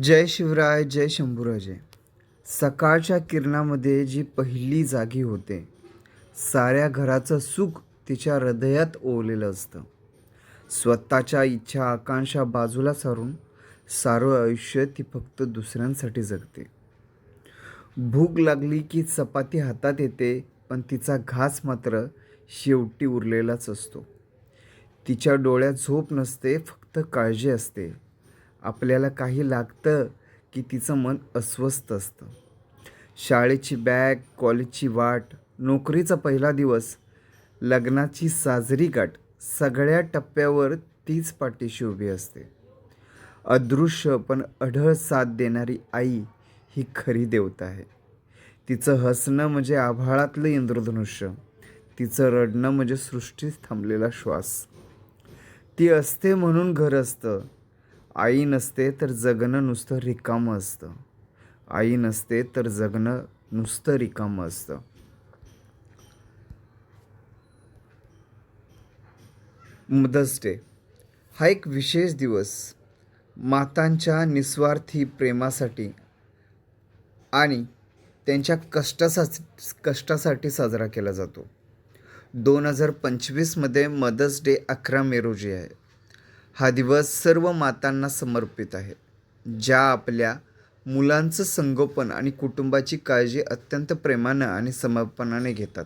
जय शिवराय जय शंभूराजे. सकाळच्या किरणामध्ये जी पहिली जागी होते साऱ्या घराचं सुख तिच्या हृदयात ओवलेलं असतं. स्वतःच्या इच्छा आकांक्षा बाजूला सारून सारं आयुष्य ती फक्त दुसऱ्यांसाठी जगते. भूक लागली की चपाती हातात येते पण तिचा घास मात्र शेवटी उरलेलाच असतो. तिच्या डोळ्यात झोप नसते फक्त काळजी असते. आपल्याला काही लागतं की तिचं मन अस्वस्थ असतं. शाळेची बॅग कॉलेजची वाट नोकरीचा पहिला दिवस लग्नाची साजरी गाठ सगळ्या टप्प्यावर तीच पाठीशी उभी असते. अदृश्य पण अढळ साथ देणारी आई ही खरी देवता आहे. तिचं हसणं म्हणजे आभाळातलं इंद्रधनुष्य. तिचं रडणं म्हणजे सृष्टीत थांबलेला श्वास. ती असते म्हणून घर असतं. आई नसते तर जगणं नुसतं रिकामं असतं. आई नसते तर जगणं नुसतं रिकामं असतं. Mother's day. हा एक विशेष दिवस मातांच्या निस्वार्थी प्रेमासाठी आणि त्यांच्या कष्टासा कष्टासाठी साजरा केला जातो. दोन हजार पंचवीसमध्ये मदर्स डे अकरा मे रोजी आहे. हा दिवस सर्व मातांना समर्पित आहे ज्या आपल्या मुलांचं संगोपन आणि कुटुंबाची काळजी अत्यंत प्रेमानं आणि समर्पणाने घेतात.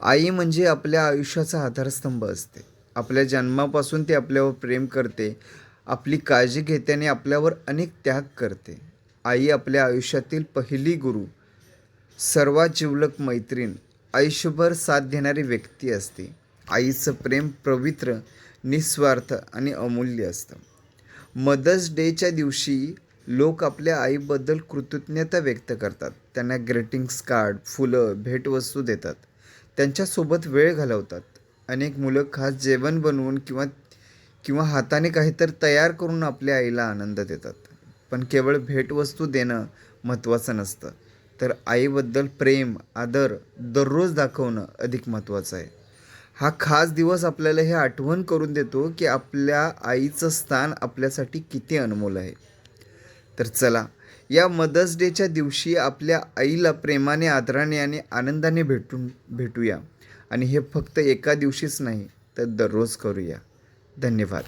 आई म्हणजे आपल्या आयुष्याचा आधारस्तंभ असते. आपल्या जन्मापासून ती आपल्यावर प्रेम करते आपली काळजी घेते आणि आपल्यावर अनेक त्याग करते. आई आपल्या आयुष्यातील पहिली गुरु सर्वात जिवलक मैत्रीण आयुष्यभर साथ देणारी व्यक्ती असते. आईचं प्रेम पवित्र निस्वार्थ आणि अमूल्य असतं. मदर्स डेच्या दिवशी लोक आपल्या आईबद्दल कृतज्ञता व्यक्त करतात. त्यांना ग्रीटिंग्स कार्ड फुलं भेटवस्तू देतात. त्यांच्यासोबत वेळ घालवतात. अनेक मुलं खास जेवण बनवून किंवा किंवा हाताने काहीतरी तयार करून आपल्या आईला आनंद देतात. पण केवळ भेटवस्तू देणं महत्त्वाचं नसतं. तर आईबद्दल प्रेम आदर दररोज दाखवणं अधिक महत्त्वाचं आहे. हा खास दिवस आपल्याला हे आठवण करून देतो की आपल्या आईचं स्थान आपल्यासाठी किती अनमोल आहे. तर चला या मदर्स डेच्या दिवशी आपल्या आईला प्रेमाने आदराने आणि आनंदाने भेटून भेटूया. आणि हे फक्त एका दिवशीच नाही तर दररोज करूया. धन्यवाद.